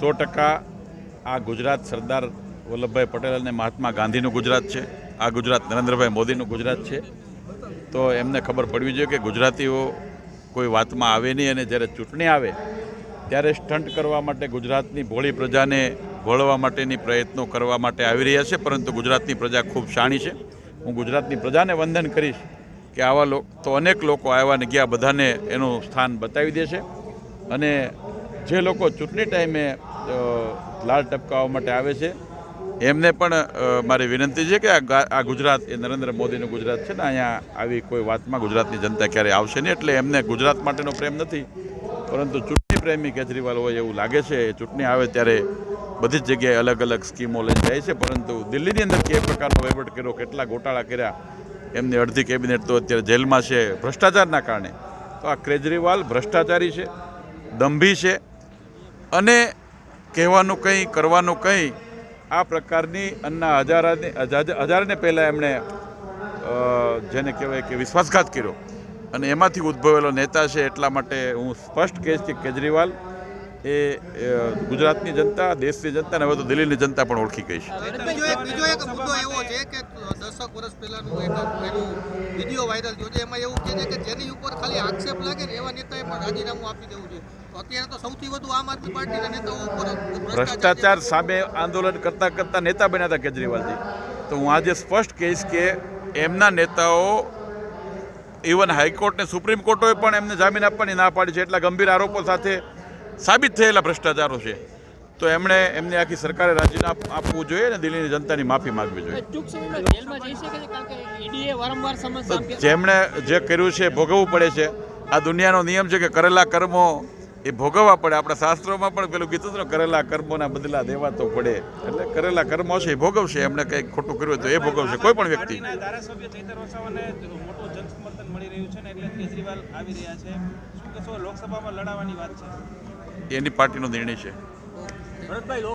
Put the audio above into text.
સો ટકા આ ગુજરાત સરદાર વલ્લભભાઈ પટેલ અને મહાત્મા ગાંધીનું ગુજરાત છે, આ ગુજરાત નરેન્દ્રભાઈ મોદીનું ગુજરાત છે. તો એમને ખબર પડવી જોઈએ કે ગુજરાતીઓ કોઈ વાતમાં આવે નહીં અને જ્યારે ચૂંટણી આવે, ત્યારે સ્ટન્ટ કરવા માટે ગુજરાતની ભોળી પ્રજાને વળવા માટેની પ્રયત્નો કરવા માટે આવી રહ્યા છે, પરંતુ ગુજરાતની પ્રજા ખૂબ શાણી છે. હું ગુજરાતની પ્રજાને વંદન કરીશ કે આવા લોકો, તો અનેક લોકો આવ્યા ને ગયા, બધાને એનું સ્થાન બતાવી દે છે અને જે લોકો ચૂંટણી ટાઈમે લાલ ટપકાવવા માટે આવે છે. એમને પણ મારી વિનંતી છે કે આ ગુજરાત, એ નરેન્દ્ર મોદીનું ગુજરાત છે ને, અહીંયા આવી કોઈ વાતમાં ગુજરાતની જનતા ક્યારેય આવશે નહીં, એટલે એમને ગુજરાત માટેનો પ્રેમ નથી. પરંતુ ચૂંટણી પ્રેમી કેજરીવાલ હોય એવું લાગે છે ચૂંટણી આવે ત્યારે બધી જ જગ્યાએ અલગ અલગ સ્કીમો લઈને જાય છે, પરંતુ દિલ્હીની અંદર કે પ્રકારનો વહીવટ કર્યો, કેટલા ગોટાળા કર્યા, એમની અડધી કેબિનેટ તો અત્યારે જેલમાં છે, ભ્રષ્ટાચારના કારણે. તો આ કેજરીવાલ ભ્રષ્ટાચારી છે, દંભી છે, અને કહેવાનું કંઈ, કરવાનું કંઈ, આ પ્રકારની અન્ના હજારાને હજારને પહેલાં એમણે જેને કહેવાય કે વિશ્વાસઘાત કર્યો. અને એમાંથી ઉદ્ભવેલો નેતા છે એટલા માટે હું સ્પષ્ટ કહીશ કે કેજરીવાલ એ ગુજરાતની જનતા દેશની જનતા અને હવે તો દિલ્હીની જનતા પણ ઓળખી ગઈ છે. બીજો એક મુદ્દો એવો છે કે દસક વર્ષ પહેલાનું એક વીડિયો વાયરલ થયો છે એમાં એવું કહે છે કે જેની ઉપર ખાલી આક્ષેપ લાગે ને એવા નેતાએ પણ રાજીનામું આપી દેવું જોઈએ. અત્યારે તો સૌથી વધુ આમ આદમી પાર્ટીના નેતાઓ ઉપર ભ્રષ્ટાચાર સામે આંદોલન કરતા કરતા નેતા બન્યા હતા કેજરીવાલજી. તો હું આજે સ્પષ્ટ કહીશ કે એમના નેતાઓ ઇવન હાઈકોર્ટ ને સુપ્રીમ કોર્ટોએ પણ એમને જામીન આપવાની ના પાડી છે. એટલા ગંભીર આરોપો સાથે સાબિત થયેલા ભ્રષ્ટાચારો છે. તો એમણે એમની આખી સરકારે રાજીનામું આપવું જોઈએ અને દિલ્હીની જનતાની માફી માંગવી જોઈએ. ટૂંક સમયમાં જેલમાં જઈ શકે છે કારણ કે ઈડીએ વારંવાર સમન્સ તો આપ્યા જેમણે જે કર્યું છે ભોગવવું પડે છે. આ દુનિયાનો નિયમ છે કે કરેલા કર્મો એ ભોગવવા પડે. આપણા શાસ્ત્રોમાં પણ પેલું કીધું હતું કરેલા કર્મોના બદલા દેવા તો પડે. એટલે કરેલા કર્મો છે એ ભોગવશે. એમણે કંઈક ખોટું કર્યું હોય તો એ ભોગવશે. કોઈ પણ વ્યક્તિ. પાર્ટીના ધારાસભ્ય ચૈતર વસાવાને મોટું જનસમર્થન મળી રહ્યું છે ને એટલે કેજરીવાલ આવી રહ્યા છે. શું કહેશો લોકસભામાં લડાવવાની વાત છે? એની પાર્ટીનો નિર્ણય છે.